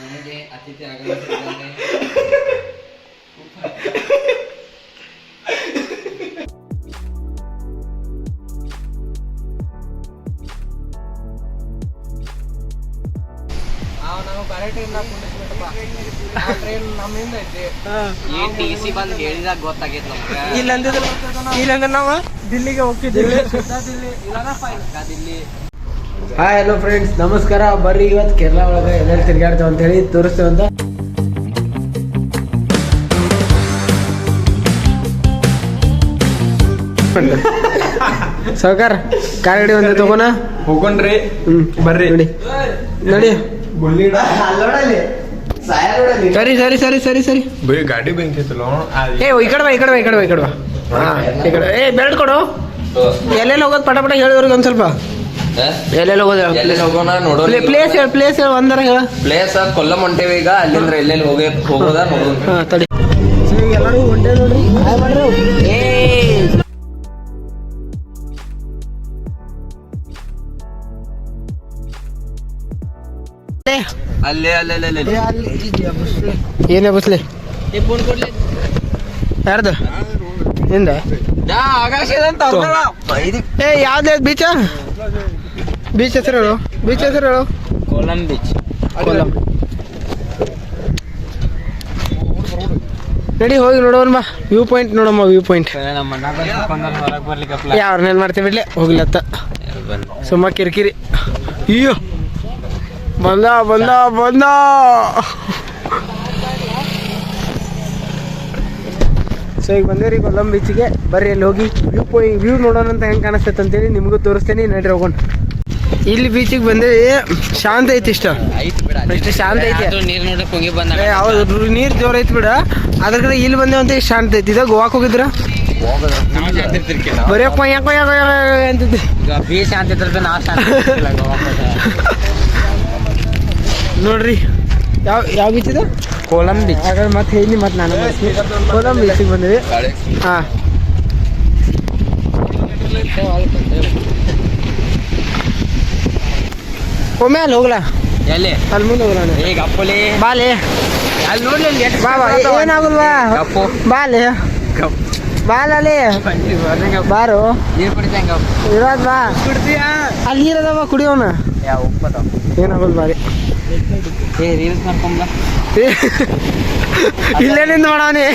ನನಗೆ ಅತಿಥಿ ಆಗಮಿಸಿದ್ದಾರೆ ಟಿ ಸಿ ಬಂದು ಹೇಳಿದಾಗ ಗೊತ್ತಾಗೈತೆ ನಮ್ಗೆ. ಇಲ್ಲ ಅಂದಿದ್ರೆ ಇಲ್ಲ ಅಂದ್ರೆ ನಾವು ದಿಲ್ಲಿಗೆ ಹೋಗ್ತಿದ್ದೀವಿ ದಿಲ್ಲಿ ಹಾಯ್ ಹಲೋ ಫ್ರೆಂಡ್ಸ್ ನಮಸ್ಕಾರ. ಬರ್ರಿ ಇವತ್ತು ಕೇರಳ ಒಳಗೆ ಎಲ್ಲೆಲ್ಲಿ ತಿರ್ಗಾಡ್ತೇವೆ ಅಂತ ಹೇಳಿ ತೋರಿಸ್ತೇವೆ ಅಂತ. ಸಾವುಕಾರ ಕಾರ್ ಗಾಡಿ ಒಂದು ತಗೋಣ? ಹೋಗೋಣ್ರಿ. ಹ್ಮ್. ಬರ್ರಿ. ನೋಡಿ. ನೋಡಿ. ಸರಿ ಸರಿ ಸರಿ ಸರಿ ಸರಿ. ಬೈ ಗಾಡಿ ಬೆಂಕಿ ಐತಲ್ಲ ಏ ಈ ಕಡೆ ಬಾ ಈ ಕಡೆ ಬಾ ಈ ಕಡೆ ಬಾ ಈ ಕಡೆ ಬಾ. ಹಾ ಈ ಕಡೆ. ಏ ಬೆಲ್ಟ್ ಕೊಡು. ಎಲ್ಲೆಲ್ಲಿ ಹೋಗೋದು ಪಟ ಪಟ ಹೇಳಿದ್ರಿಗೆ ಒಂದು ಸ್ವಲ್ಪ. ಎಲ್ಲೆಲ್ಲಿ ಹೋಗೋದು ಎಲ್ಲಿ ಹೋಗೋಣ ನೋಡೋಣ ಪ್ಲೇಸ್ ಹೇಳಿ ಪ್ಲೇಸ್ ಹೇಳಿ ಒಂದರ ಹೇಳ. ಪ್ಲೇಸ್ ಕೊಲ್ಲಂ ಹೊಂಟೇವಿ ಈಗ. ಅಲ್ಲಿಂದ್ರೆ ಎಲ್ಲೆಲ್ಲಿ ಹೋಗಿ ಹೋಗೋದ ನೋಡೋಣ ಹಾ ತಡಿ. ಎಲ್ಲರೂ ಒಂಟೆ ನೋಡ್ರಿ. ಏ ಅಲ್ಲೇ ಅಲ್ಲೇ ಅಲ್ಲೇ ಏನೇ ಬಸ್ಲಿ? ಯಾರ್ದು? ಏ ಯಾವ್ದು ಬೀಚ ಬೀಚ್ ಹೆಸರು ಹೇಳು. ಬೀಚ್ ಹೆಸರು ಹೇಳು. ಕೋಲಂ ಬೀಚ್ ಕೊಲ್ಲಂ ನಡಿ ಹೋಗಿ ನೋಡೋಣ ಬಾ. ವ್ಯೂ ಪಾಯಿಂಟ್ ನೋಡಮ್ಮ ವ್ಯೂ ಪಾಯಿಂಟ್ ಯಾರನ್ನೇನು ಮಾಡ್ತೀವಿ ಬಿಡ್ಲೆ ಹೋಗ್ಲತ್ತ ಸುಮ್ಮ ಕಿರಿಕಿರಿ. ಅಯ್ಯೋ. ಬಂದ ಬಂದ ಬಂದ ಸೊ ಈಗ ಬಂದೇವ್ರಿ ಕೊಲ್ಲಂ ಬೀಚಿಗೆ ಬರ್ರಿ ಅಲ್ಲಿ ಹೋಗಿ ವ್ಯೂ ಪಾಯಿಂಟ್ ವ್ಯೂ ನೋಡೋಣ ಅಂತ ಹೆಂಗೆ ಕಾಣಿಸ್ತೈತೆ ಅಂತೇಳಿ ನಿಮಗೂ ತೋರಿಸ್ತೇನೆ ನಡ್ರಿ ಹೋಗೋಣ ಇಲ್ಲಿ ಬೀಚಿಗೆ ಬಂದೇವಿ ಶಾಂತ ಐತಿ ಇಷ್ಟ ಇಷ್ಟು ಶಾಂತ ಐತಿ ನೀರು ನೋಡಕ್ಕೆ ಹೋಗಿ ಬಂದ ಹೌದು ನೀರು ಜೋರ ಐತಿ ಬಿಡ ಅದ್ರ ಕಡೆ ಇಲ್ಲಿ ಬಂದೇವು ಅಂತ ಶಾಂತ ಐತಿ ಇದಾಗ ಗೋವಾಕ್ ಹೋಗಿದ್ರ ಬರೀ ಕೊಯ್ಯ ಯಾಕೋ ಕೊಯ್ಯ ಕೊಯ್ಯ ಅಂತಿದ್ದೆ ಬೀಚ್ ಅಂತ ಇದ್ರೆ ನಾ ನೋಡ್ರಿ. ಯಾವ ಯಾವ ಬೀಚ್ ಇದೆ? ಕೋಲಂ ಬೀಚ್ ಹಾಗಾದ್ರೆ ಮತ್ತೆ ಹೇಳಿ ಮತ್ತೆ ನಾನು. ಕೋಲಂ ಬೀಚಿಗೆ ಬಂದಿವಿ. ಹಾ. ಒಮ್ಮೆ ಅಲ್ಲಿ ಹೋಗ್ಲಾ? ಎಲ್ಲಿ? ಅಲ್ಲಿ ಮುಂದೆ ಹೋಗ್ಲ. ಈಗ ಅಪ್ಪಲಿ ಬಾಲೆ. ಅಲ್ಲಿ ನೋಡ್ಲಿ ಅಲ್ಲಿ ಎಷ್ಟ್ ಬಾ ಬಾ ಏನಾಗಲ್ವಾ? ಬಾಲೆ. ಬಾಲಲ್ಲಿ ಬಾರು. ನೀರು ಕುಡಿತಂಗ ಇರೋದ್ ಬಾ ಅಲ್ಲಿ ನೀರದವ ಕುಡಿಯೋಣ ಏನಾಗಲ್ ಬಾರಿ ಏ ರೀಲ್ಸ್ ಮಾಡ್ಕೊಂಬ ಇಲ್ಲೇ ನಿಂದ ಮಾಡವನಿ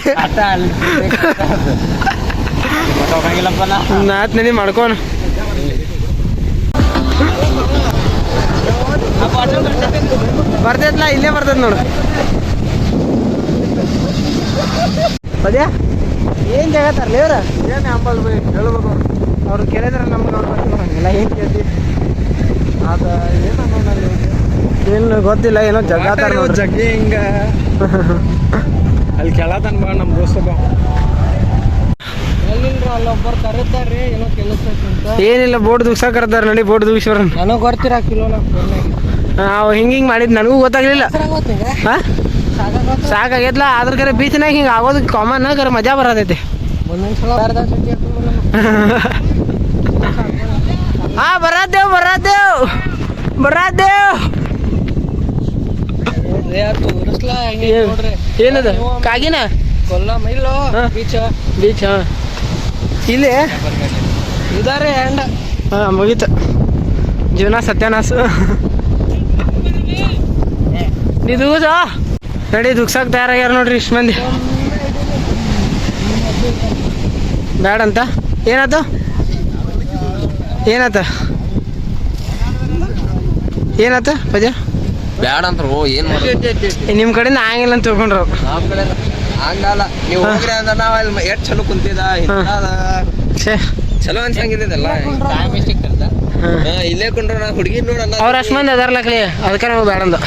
ನಾತ್ ನೆನೆ ಮಾಡ್ಕೋಣ ಬರ್ತೈತ್ಲ? ಇಲ್ಲೇ ಬರ್ತೈತ್ ನೋಡು. ಪದ್ಯ? ಏನ್ ಜಾಗ ತರ್ಲಿ ಅವ್ರ ಏನ್ ಅಂಬಲ್ ಬೈ ಹೇಳ್ಬೇಕು ಅವ್ರು. ಅವ್ರು ಕೇಳಿದ್ರೆ ನಮ್ಗೆ ಅವ್ರು ಬರ್ತಿಲ್ಲ ಏನ್ ಕೇಳ್ತಿ ಅದ ಏನು ಗೊತ್ತಿಲ್ಲ ಏನೋ ಜಗ ಜಗ್ಗಿ ಹಿಂಗ. ಅಲ್ಲಿ ಕೆಳತನ ಬಾ ನಮ್ಮ ದೋಸ್ತ ಏನಿಲ್ಲ ಬೋರ್ಡ್ ದುಗ್ಸಾಕರ್ತಾರ ನೋಡಿ ಬೋರ್ಡ್ ದುಗ್ಸೋರ ನನಗೆ ಗೊತ್ತಿರಾಕಿಲ್ಲ ನಾ ಅವ್ ಹಿಂಗ್ ಹಿಂಗ್ ಮಾಡಿದ್ ನನಗೂ ಗೊತ್ತಾಗ್ಲಿಲ್ಲ. ಸಾಕಾಗೈತ್ಲ ಆದ್ರ ಕರೆ ಬೀಚ್ನಾಗ ಹಿಂಗೆ ಆಗೋದು ಕಾಮನ್ ಕರೆ ಮಜಾ ಬರತೈತಿ. ಹಾ ತೋರಿಸ್ಲಾ ಹೆಂಗೆ ನೋಡ್ರಿ ಏನದ? ಕಾಗಿನ? ಕೊಲ್ಲಂ ಇಲ್ಲೋ. ಬೀಚ್ ಬೀಚ್ ಹಾ. ಇಲ್ಲಿ? ಇದಾರೆ ಎಂಡ ಹಾ ಮುಗೀತು. ಜೀವನ ಸತ್ಯನಾಸು ನೀ ದೂಸ ನಡಿ ದುಗ್ಸಕ್ ತಯಾರಾಗ್ಯಾರ ನೋಡ್ರಿ ಇಷ್ಟು ಮಂದಿ. ಬ್ಯಾಡಂತ? ಏನತ ಏನತ? ಏನಾತ ಪದ್ಯ? ಬ್ಯಾಡ ಅಂತ ಏನ್ ನಿಮ್ ನಿಮ್ಮ ಕಡೆಯಿಂದ ಆಗಿಲ್ಲ ಅಂತ ತಿಳ್ಕೊಂಡ್ರು. ನಮ್ ಕಡೆ ಹಂಗಲ್ಲ ನೀವು. ಹೋಗ್ರಿ ಅಂದ ನಾವ್ ಅಲ್ಲಿ ಎಷ್ಟ್ ಚಲೋ ಕುಂತಿದ ಇಂಥದ ಚಲೋ ಅನ್ಸಂಗಿದ್ದಲ್ಲ ಇಲ್ಲೇ ಕೊಂಡ್ರ. ನಾ ಹುಡುಗಿ ನೋಡಲ್ಲ ಅವ್ರ ಅಷ್ಟು ಮಂದಿ ಅದಾರ್ಲಕ್ಲಿ ಅದಕ್ಕೆ ನಾವು ಬ್ಯಾಡಂದ.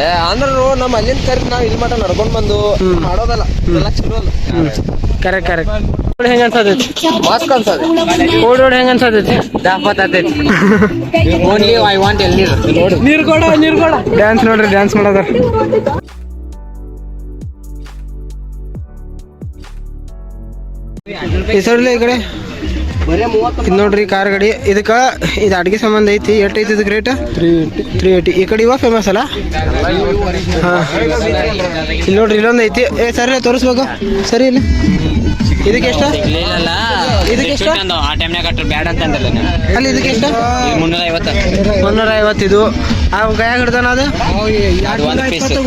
ಏ ಅಂದ್ರು ನಮ್ಮ ಅಲ್ಲಿಂದ ಕರಿ ನಾವ್ ಇಲ್ಲಿ ಮಟ ನಡ್ಕೊಂಡ್ ಬಂದು. ಮಾಡೋದಲ್ಲ. ಕರೆಕ್ಟ್ ಕರೆಕ್ಟ್ ಓಡ್ ಹೆಂಗ ಅನ್ಸತೈತಿ ಮಸ್ತ್ ಅನ್ಸದೆ ಓಡ್ ಓಡ್ ಹೆಂಗ ಅನ್ಸತೈತಿ ದಾಪತ್ತೈತಿ ಓನ್ಲಿ ಐ ವಾಂಟ್ ಎಲ್ಲಿ ನೀರ್ ಕೊಡ ನೀರ್ ಕೊಡ ಡ್ಯಾನ್ಸ್ ನೋಡ್ರಿ ಡ್ಯಾನ್ಸ್ ಮಾಡೋದಾರ ಈ ಸೈಡ್ಲೆ ಈ ಕಡೆ? ಇದು ನೋಡ್ರಿ ಕಾರ್ ಗಡಿ. ಇದಕ್ಕ ಇದು ಅಡಿಗೆ ಸಂಬಂಧ ಐತಿ. ಎಷ್ಟು ಐತಿ ಇದಕ್ಕೆ rate three eighty three eighty ಈ ಕಡೆ ಇವ ಫೇಮಸ್ ಅಲ್ಲ? ಹಾಂ. ಇಲ್ಲಿ ನೋಡ್ರಿ ಇಲ್ಲೊಂದು ಐತಿ. ಏ ಸರಿ ತೋರಿಸ್ಬೇಕು. ಸರಿ ಇಲ್ಲ. ಇದಕ್ಕೆ ಎಷ್ಟು? ಇದಕ್ಕೆ ಎಷ್ಟು? ಆ ಟೈಮ್ನಾಗ ಅಟ್ರ ಬ್ಯಾಡ ಅಂತ ಅಂದಲ್ಲ ನೀವು ಅಲ್ಲಿ ಇದಕ್ಕೆ ಎಷ್ಟು? ಮುನ್ನೂರ ಐವತ್ತು ಮುನ್ನೂರ ಐವತ್ತಿದು ಆ ಗಾಯ ಹಿಡ್ದಾನ ಅದು?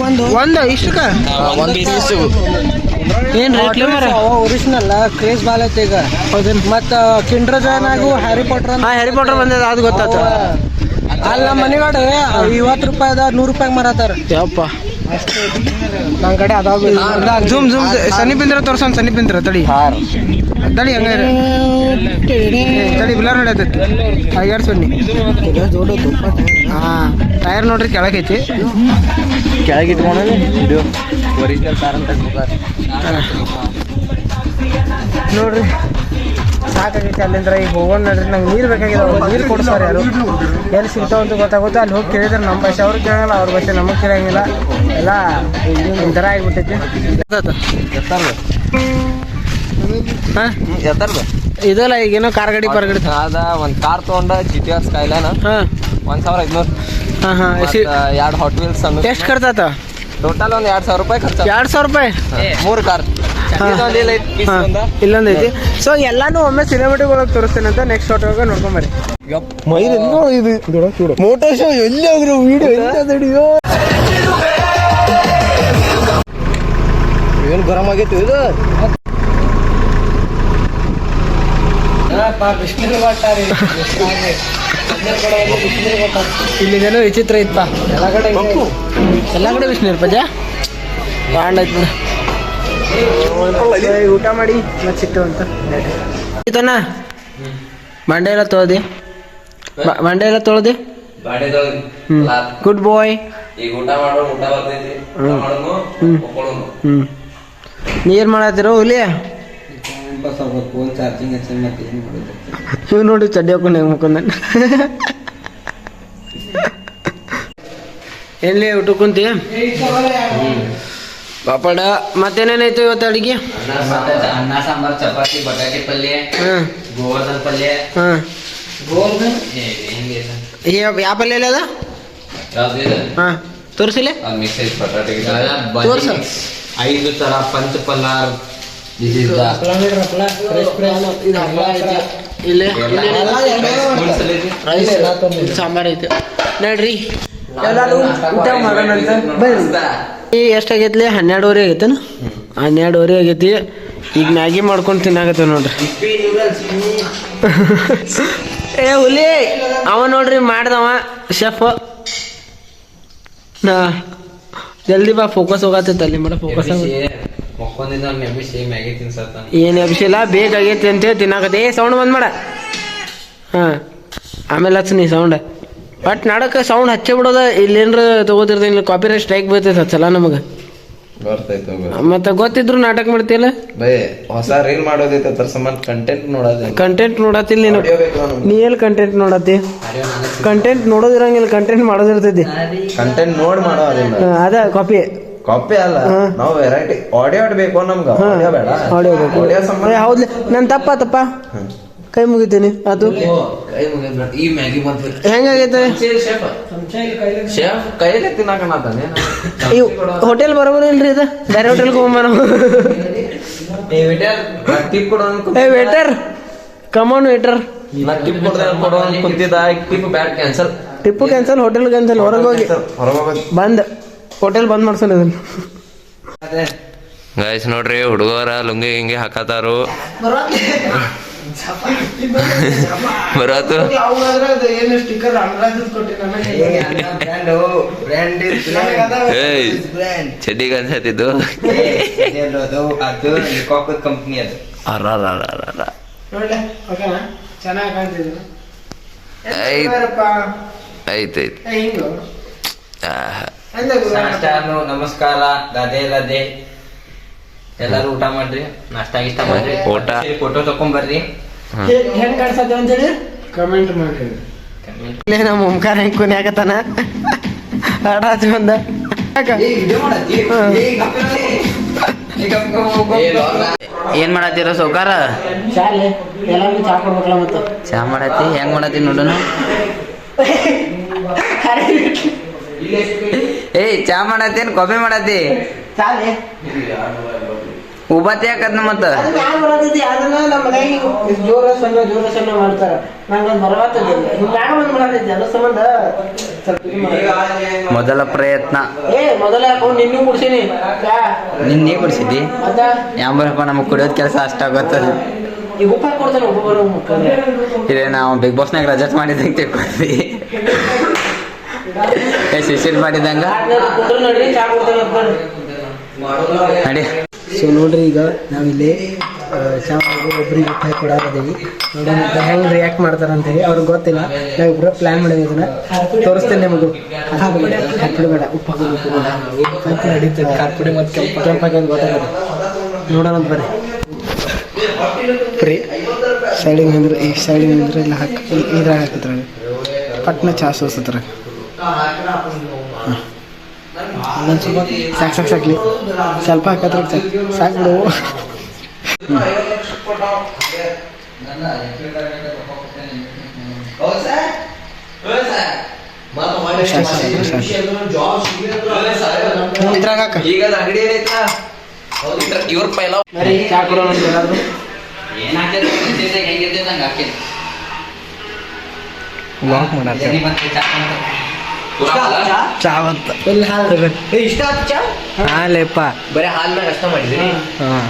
ಒಂದು ಒಂದು. ಇಷ್ಟಕ್ಕ? ಒಂದು ಪೀಸ್ ಏನ್ ರೇಟ್ ಒರಿಜಿನಲ್ ಕ್ರೇಜ್ ಬಾಲ್ ಐತೆ ಈಗ. ಮತ್ತ ಕಿಂಡ್ರ ಆಗು ಹ್ಯಾರಿ ಪಾಟರ್ ಹ್ಯಾರಿ ಪಾಟರ್ ಬಂದದ. ಅದು ಗೊತ್ತಾತ. ಅಲ್ಲ ಮನೆಗಡೆ ಐವತ್ತು ರೂಪಾಯಿದ ನೂರು ರೂಪಾಯಿ ಮಾರತಾರ. ಯಪ್ಪ. ನನ್ನ ಕಡೆ ಅದಾವ ಜೂಮ್ ಜೂಮ್ ಸನಿ ಬಿಂದ್ರ ತೋರ್ಸೋನ್ ಸನಿ ಬಿಂದ್ರ ತಡಿ. ತಡಿ ಹಂಗ. ತಡಿ ಬಿಲ್ಲರ್ ಹೊಡ್ಯತೈತಿ ಐಯರ್ ಸೊನ್ನಿ. ಹಾ ಟೈರ್ ನೋಡ್ರಿ ಕೆಳಗೈತಿ ಕೆಳಗೆ ಇಟ್ಕೊಂಡ್ರೆ ಇದು. ಒರಿಜಿನಲ್ ಅಂತ ನೋಡ್ರಿ ಸಾಕಾಗೈತಿ ಅಲ್ಲಿಂದ್ರ ಈಗ ಹೋಗೋಣ ನೋಡ್ರಿ ನಂಗೆ ನೀರು ಬೇಕಾಗಿದೆ ನೀರು ಕೊಡ್ತಾರೆ ಯಾರು? ಎಲ್ಲಿ ಸಿಗ್ತಾವ ಅಂತ ಗೊತ್ತಾಗುತ್ತೆ ಅಲ್ಲಿ ಹೋಗಿ ಕೇಳಿದ್ರೆ ನಮ್ಮ ಭಾಷೆ ಅವ್ರಿಗೆ ಕೇಳಂಗಿಲ್ಲ ಅವ್ರ ಭಾಷೆ ನಮಗೆ ಕೇಳಂಗಿಲ್ಲ. ಎಲ್ಲ ಒಂಥರ ಆಗಿಬಿಟ್ಟೈತಿ. ಹಾಂ? ಎತ್ತರ್ದು ಇದಲ್ಲ ಈಗೇನೋ ಕಾರ್ ಗಾಡಿ ಪಾರ್ ಗಾಡಿ ಅದ ಒಂದು ಕಾರ್ ತೊಗೊಂಡ ಜಿ ಟಿ ಆರ್ ಸ್ಕೈಲೈನ್ ಹಾಂ. ಒಂದು ಸಾವಿರ ಐದುನೂರು. ಹಾಂ ಹಾಂ ಎರಡು ಹಾಟ್ ವೀಲ್ಸ್ ಎಷ್ಟು ಖರ್ಚಾತ ಟೋಟಲ್ ಒಂದು ಎರಡ್ ಸಾವಿರ ರೂಪಾಯಿ ಖರ್ಚು ಎರಡ್ ಸಾವಿರ ರೂಪಾಯಿ? ಮೂರು ಕಾರ್. ಇಲ್ಲೊಂದೈತಿ ಹಾಂ. ಇಲ್ಲೊಂದು ಐತಿ. ಸೊ ಎಲ್ಲಾನು ಒಮ್ಮೆ ಸಿನಿಮಾಟಿಕ್ ಒಳಗೆ ತೋರಿಸ್ತೇನೆ ಅಂತ ನೆಕ್ಸ್ಟ್ ಆಟೋಗೆ ನೋಡ್ಕೊಂಬರಿ ಇದು? ಮೋಟೋ ಶೋ ಎಲ್ಲಿ ಹೋಗ್ರು ವಿಡಿಯೋ ಎಂತ ಏನು ಗರಂ ಆಗಿತ್ತು ಇದು? ಇಲ್ಲಿದೇನೋ ವಿಚಿತ್ರ ಇತ್ತ? ಎಲ್ಲ ಕಡೆ. ಎಲ್ಲ ಕಡೆ ವಿಷ್ಣು ಪಜ ಬಾಂಡ್ ಐತಿ. ಊಟ ಮಾಡಿ ಮತ್ತೆ ಅಂತ. ಮಂಡೆ ಎಲ್ಲ ತೊಳ್ದಿ. ಮಂಡೆ ಎಲ್ಲ ತೊಳ್ದಿ. ಗುಡ್ ಬಾಯ್ ನೀರು ಮಾಡತ್ತೀರೋ ಹುಲಿ? ಫೋನ್ ಚಾರ್ಜಿಂಗ್ ಹಚ್ಚಿ ಮತ್ತೆ ಏನು ಮಾಡೋದು? ಇವ್ ನೋಡಿ ಚಡ್ಡಿ ಹಾಕೊಂಡು ಹೆಂಗೆ ಎಲ್ಲಿ ಊಟ ಕುಂತಿ? ಪಾಪಡ ಮತ್ತೇನೇನೈತೆ ಇವತ್ತು ಅಡಿಗೆ? ಅನ್ನ ಸಾಂಬಾರ್ ಚಪಾತಿ ಬಟಾಟೆ ಪಲ್ಯ ಗೋವರ್ಧನ್ ಪಲ್ಯ. ಗೋವರ್ಧನ್? ಯಾವ ಪಲ್ಯ ಅದ? ಹಾಂ. ತೋರಿಸಿಲ್ಲ ತೋರ್ಸು. ಐದು ತರ ಪಂಚ ಇಲ್ಲಿ ರೈಸ್ ಸಾಂಬಾರ್ ಐತೆ ನೋಡ್ರಿ ಎಲ್ಲರೂ ಊಟ ಮಾಡೋಣ ಅಂತ ಬರ್ರಿ ಈ ಎಷ್ಟಾಗೈತ್ಲಿ ಹನ್ನೆರಡುವರೆ ಆಗೈತೇನ? ಹನ್ನೆರಡುವರೆ ಆಗೈತಿ. ಈಗ ಮ್ಯಾಗಿ ಮಾಡ್ಕೊಂಡು ತಿನ್ನಾಗತ್ತ ನೋಡ್ರಿ. ಏ ಹುಲಿ ಅವ ನೋಡ್ರಿ ಮಾಡ್ದವ ಶೆಫ್ ನಾ ಜಲ್ದಿ ಬಾ ಫೋಕಸ್ ಹೋಗತ್ತೈತೆ ಅಲ್ಲಿ ಮಾಡ ಫೋಕಸ್ ಮ್ಯಾಗಿ ತಿನ್ಸತ್ತ ಏನು ಅಭಿಷೇಲ ಬೇಕಾಗೈತಿ ಅಂತೇಳಿ ತಿನ್ನಾಕತ್ತೆ ಏ ಸೌಂಡ್ ಬಂದ್ ಮಾಡ. ಹಾಂ. ಆಮೇಲೆ ಹಚ್ಚ ನೀ ಸೌಂಡ್ ಬಟ್ ನಾಡಕ್ಕೆ ಸೌಂಡ್ ಹಚ್ಚಿ ಬಿಡೋದ ಇಲ್ಲೇನ್ರ ತಗೋತಿರ್ತೀನಿ. ಇಲ್ಲಿ ಕಾಪಿ ರೈಟ್ ಸ್ಟ್ರೈಕ್ ಬೀಳ್ತೈತೆ ಹಚ್ಚಲ್ಲ ನಮಗೆ. ಬರ್ತೈತೆ ಮತ್ತೆ ಗೊತ್ತಿದ್ರು ನಾಟಕ ಮಾಡ್ತಿಲ್ಲ ಬೈ ಹೊಸ ರೀಲ್ ಮಾಡೋದೈತೆ ಅದ್ರ ಸಂಬಂಧ ಕಂಟೆಂಟ್ ನೋಡೋದು. ಕಂಟೆಂಟ್ ನೋಡತ್ತಿಲ್ಲ ನೀನು. ನೀ ಎಲ್ಲಿ ಕಂಟೆಂಟ್ ನೋಡತ್ತಿ? ಕಂಟೆಂಟ್ ನೋಡೋದಿರಂಗಿಲ್ಲ ಕಂಟೆಂಟ್ ಮಾಡೋದಿರ್ತೈತಿ. ಕಂಟೆಂಟ್ ನೋಡಿ ಮಾಡೋ ಅದ ಕಾಪಿ ಕಾಪಿ ಅಲ್ಲ. ಹಾ. ನಾವು ವೆರೈಟಿ ಆಡಿಯೋ ಬೇಕು ನಮ್ಗೆ. ಆಡಿಯೋ ಬೇಡ. ಆಡಿಯೋ ಬೇಕು ಆಡಿಯೋ ಸಂಬಂಧ ಏ, ಹೌದ್ಲೆ. ನನ್ ತಪ್ಪ ತಪ್ಪ. ಕೈ ಮುಗಿತೀನಿ. ಅದು? ಕೈ ಮುಗಿದ್ ಈ ಮ್ಯಾಗಿ ಬಂತು ಹೆಂಗಾಗೈತೆ? ಶೇಫ್ ಶೇಫ್ ಕೈಲೇ ತಿನ್ನಾಕನತಾನೆ ಇವ್ ಹೋಟೆಲ್ ಬರೋಬರ ಇಲ್ರಿ ಇದು? ಬೇರೆ ಹೋಟೆಲ್ ಹೋಗ್ಬಾರ ಟಿಪ್ ಕೊಡೋ ಏ ವೇಟರ್ ಕಮಾನ್ ವೇಟರ್ ನಾ ಟಿಪ್ ಕೊಡ್ದೆ ಕೊಡೋ ಅಂತ ಕುಂತಿದ್ದ. ಟಿಪ್ ಬ್ಯಾಡ್ cancel. Tip cancel hotel cancel ಹೊರಗೆ ಹೋಗಿ. ಬಂದು ಬಂದ್. ಹೋಟೆಲ್ ಬಂದ್ ಮಾಡ್ಸೋಣ ಇದನ್ನ. ಗೈಸ್ ನೋಡ್ರಿ ಹುಡುಗರ ಲುಂಗಿ ಹಿಂಗೆ ಹಾಕತಾರು ಬರತ್ತು. ಏಯ್ ಚಡ್ಡಿಗೆ ಅನ್ಸತ್ತಿದ್ದು ಕಂಪ್ನಿ ಅದು. ಚೆನ್ನಾಗಿ ನಾಷ್ಟಾನು ನಮಸ್ಕಾರ ರಾಧೆ ರಾಧೆ. ಎಲ್ಲಾರು ಊಟ ಮಾಡ್ರಿ ನಾಷ್ಟ ಇಷ್ಟ ಮಾಡ್ರಿ. ಊಟ. ಫೋಟೋ ತಕೊಂಬರ್ರಿ. ಹೆಂಗ್ ಕಾಣಿಸತ್ತೆ ಅಂತೇಳಿ? ಕಮೆಂಟ್ ಮಾಡಿ ಇಲ್ಲೇ ನಮ್ಮ ಓಂಕಾರ ಹೆಂಗ್ ಕುನಿ ಆಗತ್ತಾನ? ಹಚ್ಚಿ ಬಂದ? ಏನ್ ಮಾಡತ್ತೀರ ಸೌಕಾರ? ಚಾಲೆ ಎಲ್ಲರಿಗೂ ಚಾ ಕೊಡ್ಬೇಕಲ್ಲ ಮತ್ತು. ಚಾ ಮಾಡತ್ತಿ ಹೆಂಗ್ ಮಾಡತ್ತಿ ನೋಡೋಣ? ಏಯ್ ಚಾ ಮಾಡತ್ತೇನ್ ಕಾಫಿ ಮಾಡತ್ತಿ. ಉಬತ್ ಯಾಕದ್ನ ಮತ್ತ? ಜೋರ ಸಣ್ಣ ಜೋರ ಸಣ್ಣ ಮಾಡ್ತಾರ. ಬರವತ್ತದ ಮಾಡತೈತಿ ಅದ್ರ ಸಂಬಂಧ. ಮೊದಲ ಪ್ರಯತ್ನ. ಏ ಮೊದಲ ಅವ್ನು ನಿನ್ನೂ ಕುಡ್ಸೀನಿ. ನಿನ್ ನೀ ಕುಡ್ಸಿದ್ದಿ? ಯಾಂಬರಪ್ಪ ನಮಗ್ ಕುಡಿಯೋದ್ ಕೆಲಸ ಅಷ್ಟ ಗೊತ್ತದ ಈಗ ಕೊಡ್ತಾನೆ ಒಬ್ಬೊಬ್ಬರು ಮುಖಂದ್ರೆ ಇದೇ ನಾವು ಬಿಗ್ ಬಾಸ್ನಾಗ ರಜತ್ ಮಾಡಿದಂಗೆ ತಿಳ್ಕೊತೀವಿ ಶಿಶಿರ್ ಮಾಡಿದಂಗ. ನಡಿ. ಸೊ ನೋಡ್ರಿ ಈಗ ನಾವಿಲ್ಲಿ ಚಾ ಒಬ್ರಿಗೆ ಉಪಾಯ ಕೊಡಾಕತ್ತೀವಿ ನೋಡೋಣ ಹೆಂಗ್ ರಿಯಾಕ್ಟ್ ಮಾಡ್ತಾರ ಅಂತ ಹೇಳಿ ಅವ್ರಿಗೆ ಗೊತ್ತಿಲ್ಲ. ನಾವು ಇಬ್ಬರು ಪ್ಲಾನ್ ಮಾಡಿದ್ವಿ ಇದನ್ನ ತೋರಿಸ್ತೇನೆ ನಿಮಗೂ. ಕರ್ಪುಡಿ ಬೇಡ ಉಪ್ಪು ಹಾಕೋಬೇಕು ಉಪ್ಪು ನಡೀತದೆ. ಕರ್ಪುಡಿ ಮತ್ತೆ ಕೆಂಪು ಕೆಂಪಾಗಿ ಗೊತ್ತಾಗತ್ತೆ ನೋಡೋಣ ಅಂತ ಬರ್ರಿ ಫ್ರೀ ಸೈಡಿಗೆ ಅಂದ್ರೆ ಈ ಸೈಡಿಗೆ ಅಂದ್ರೆ ಇಲ್ಲ ಹಾಕಿ ಇದ್ರಾಗ ಹಾಕಿದ್ರೆ ಪಟ್ನ ಚಾ ಸೋಸತ್ರ ಸಾಕು ಸಾಕು ಸಾಕ್ಲಿ ಸ್ವಲ್ಪ ಹಾಕತ್ರ ಸಾಕು ಬಿಡು ಈಗ ಅಂಗಡಿ ಏನೈತಾ ಇವ್ರ ಪೈಲ ವಾಕ್ ಚಾ ಅಂತ ಎಲ್ಲ ಹಾಲು? ತಗೋ ಇಷ್ಟ ಆತ್ ಚಾ? ಹಾಲೇಪ್ಪ ಬರೀ ಹಾಲ್ ಮ್ಯಾಗ ಅಷ್ಟ ಮಾಡಿದ್ರಿ ಹಾಂ.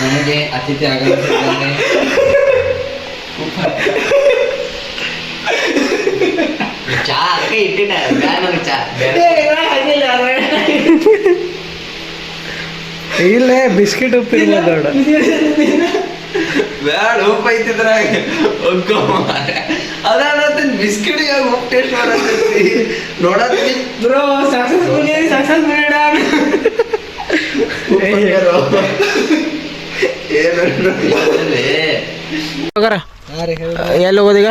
ನನಗೆ ಅತಿಥಿ ಆಗಲಿದ್ದಾನೆ ಚಾ ಅಕ್ಕ ಇಟ್ಟಿನ ಚಾ. ಇಲ್ಲೇ ಬಿಸ್ಕಿಟ್ ಉಪ್ಪು ಇಲ್ಲ. ದೊಡ್ಡ ಬ್ಯಾಡ ಉಪ್ಪು ಐತಿದ್ರ ಒಗ್ಗೋ ಅದ ಬಿಸ್ಕಿಟ್ ಉಪ್ಪು ಟೇಸ್ಟ್ ಮಾಡತ್ತಿ ನೋಡತ್ತಿ. ಬ್ರೋ ಸಕ್ಸಸ್ಫುಲ್ ಸಕ್ಸಸ್ಫುಲ್ ಹೋಗರ? ಎಲ್ಲಿ ಹೋಗೋದೀಗ?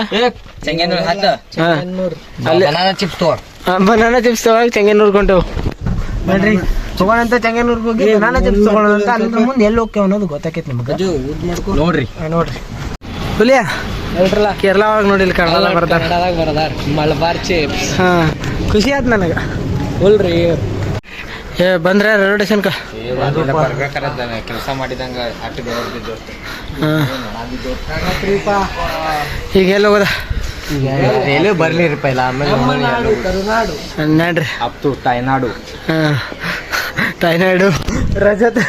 ಹತ್ತ. ಹಾಂ. ಅಲ್ಲಿ. ಬನಾನಾ ಚಿಪ್ಸ್ ತಗೋ. ಬನಾನಾ ಚಿಪ್ಸ್ ತಗೋ ಚೆಂಗನ್ನೂರ್ ಕೊಂಟವು ನೋಡ್ರಿ ಅಂತ ಚಂಗನೂರ್ ಹೋಗಿ ನಾನು ಚಿಪ್ಸ್ ತಗೊಳ್ಳೋಣ ಅಂತ ಅದ್ರ ಮುಂದೆ ಎಲ್ಲಿ ಹೋಗ್ತೇವೆ ಅನ್ನೋದು ಗೊತ್ತಾಕೈತಿ ನಿಮ್ಗೆ. ನೋಡ್ರಿ. ನೋಡ್ರಿ. ಹುಲಿಯ ಹೇಳ್ರಲ್ಲ. ಕೇರಳ ಒಳಗೆ ನೋಡಿಲ್ಲ ಕನ್ನಡ ಬರ್ತಾರ ಬರದಾರ. ಮಲಬಾರ್ ಚಿಪ್ಸ್. ಹಾ ಖುಷಿ ಆಯ್ತು ನನಗೆ. ಹುಲ್ರಿ. ಏ ಬಂದ್ರೆ ರೈಲ್ವೆ ಸ್ಟೇಷನ್ಕ ಕೆಲಸ ಮಾಡಿದಂಗ ಹಾಂ. ಈಗ ಎಲ್ಲಿ ಹೋಗೋದ? ರೈಲ್ವೆ ಬರ್ಲಿರಿ ಪೈಲ ಆಮೇಲೆ ನೋಡ್ರಿ ಅಪ್ತು ತಾಯ್ನಾಡು. ತಾಯ್ನಾಡು. ರಜತ್.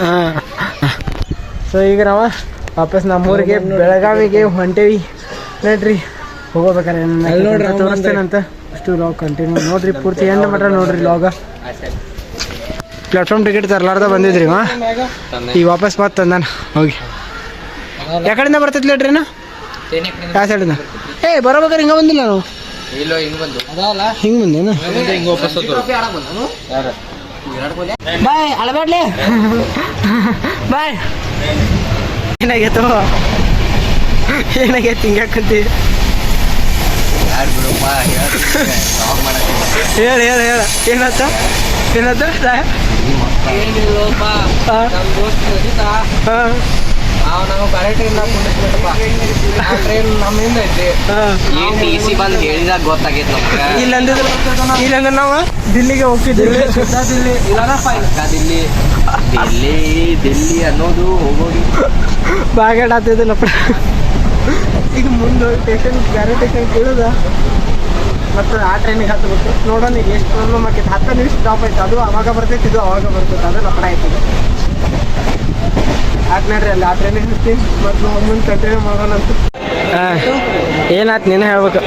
ಹಾಂ. ಸೊ ಈಗ ನಾವು ವಾಪಸ್ ನಮ್ಮೂರಿಗೆ ಬೆಳಗಾವಿಗೆ ಹೊಂಟೇವಿ. ನೋಡ್ರಿ ಹೋಗೋಬೇಕಾರೆ ನೋಡ್ರಿ ತೋರಿಸ್ತೇನಂತ. ಅಷ್ಟು ಲಾಗ್ ಕಂಟಿನ್ಯೂ ನೋಡ್ರಿ ಪೂರ್ತಿ ಎಂಡ್ ಮಟ್ಟ ನೋಡ್ರಿ ಲಾಗ ಪ್ಲಾಟ್ಫಾರ್ಮ್ ಟಿಕೆಟ್ ತರಲಾರ್ದ ಬಂದಿದ್ರಿ ಮಾ ಈಗ ವಾಪಸ್ ಮತ್ತೆ ತಂದಾನ. ಹೋಗಿ. ಯಾಕಡೆಯಿಂದ ಬರ್ತೈತಿ ಟ್ರೈನ್ ಯಾವ ಸೈಡಿಂದ ಏ ಬರಬೇಕಾರೆ ಹಿಂಗೆ ಬಂದಿಲ್ಲ ನಾವು ಇಲ್ಲೋ ಹಿಂಗ್ ಬಂದು. ಹಿಂಗೆ ಬಂದೇನು? ಹಿಂಗ ವಾಪಸ್ ಬಾಯ್ ಅಳಬೇಡ್ಲಿ? ಬಾಯ್. ಏನಾಗೈತು? ಏನಾಗೈತಿ ಹಿಂಗಾಕಂತಿ ಹೇಳ ಹೇಳ ಹೇಳ. ಏನತ್ತ ಏನತ್ತ ಹಾಂ ಅವ್ ನಾವು ಬೇರೆ ಟ್ರೈನ್ ಕುಂಡಿಸ್ಬಿಟ್ಟಪ್ಪ ಆ ಟ್ರೈನ್ ನಮ್ಮಿಂದ ಐತಿ ಈ ಟಿ ಸಿ ಬಂದು ಹೇಳಿದಾಗ ಗೊತ್ತಾಗೈತೆ ನಮ್ಗೆ. ಇಲ್ಲಂದಿದ್ರೆ ಇಲ್ಲಂದ್ರೆ ನಾವು ದಿಲ್ಲಿಗೆ ಹೋಗ್ತಿದ್ದೀವಿ ದಿಲ್ಲಿ ಇಲ್ಲನಪ್ಪ ದಿಲ್ಲಿ ದಿಲ್ಲಿ. ದಿಲ್ಲಿ ಅನ್ನೋದು ಹೋಗೋದು. ಬಾಗೇಡ್ ಆಗ್ತಿದ್ದಿಲ್ಲಪ್ಪ ಈಗ ಮುಂದೆ ಸ್ಟೇಷನ್ ಬೇರೆ ಸ್ಟೇಷನ್ ಕೇಳೋದ? ಮತ್ತು ಆ ಟ್ರೈನಿಗೆ ಹತ್ತಬೇಕು ನೋಡೋಣ ಎಷ್ಟು ಪ್ರಾಬ್ಲಮ್ ಆಗೈತೆ ಹತ್ತು ನಿಮಿಷ ಸ್ಟಾಪ್ ಆಯ್ತು. ಅದು ಅವಾಗ ಬರ್ತೈತಿ ಇದು ಅವಾಗ ಬರ್ತೈತೆ. ಅದು ಲಪಡ ಆಯ್ತದೆ. ಆತ್ ನೋಡ್ರಿ ಅಲ್ಲಿ ಆ ಟ್ರೈನ್ ಹತ್ತೀನಿ ಮತ್ತು ನಾವು ಮುಂದೆ ಕಂಟಿನ್ಯೂ ಮಾಡೋಣ ಅಂತ. ಏನಾಯ್ತು ನೀನು ಹೇಳ್ಬೇಕು?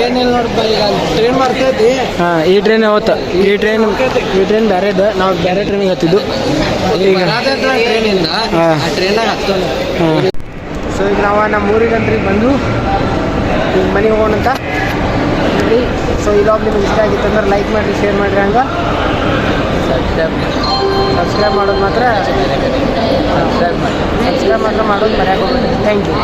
ಏನಿಲ್ಲ ನೋಡಪ್ಪ ಈಗ ಟ್ರೈನ್ ಬರ್ತೈತಿ. ಹಾಂ ಈ ಟ್ರೈನ್ ಯಾವತ್ತು? ಈ ಟ್ರೈನ್ ಈ ಟ್ರೈನ್ ಬೇರೆದು ನಾವು ಬೇರೆ ಟ್ರೈನಿಗೆ ಹತ್ತಿದ್ದು. ಈಗ ಟ್ರೈನಿಂದ ಆ. ಟ್ರೈನಾಗ ಹತ್ತೋಣ. ಸೊ ಈಗ ನಾವು ನಮ್ಮ ಊರಿಗಂತ್ರಿ ಬಂದು ಈಗ ಮನೆಗೆ ಹೋಗೋಣ ಅಂತ. ಹೇಳಿ ಸೊ ಈ ನಿಮ್ಗೆ ಇಷ್ಟ ಆಗಿತ್ತು ಅಂದ್ರೆ ಲೈಕ್ ಮಾಡಿರಿ ಶೇರ್ ಮಾಡಿರಿ ಹಂಗೆ. ಸಬ್ಸ್ಕ್ರೈಬ್ ಮಾಡೋದು ಮಾತ್ರ. ಸಬ್ಸ್ಕ್ರೈಬ್ ಮಾಡಿ. ಮಾತ್ರ ಮಾಡೋದು ಮರ್ಯಾಕೆ ಹೋಗ್ಬೇಡಿ. Thank you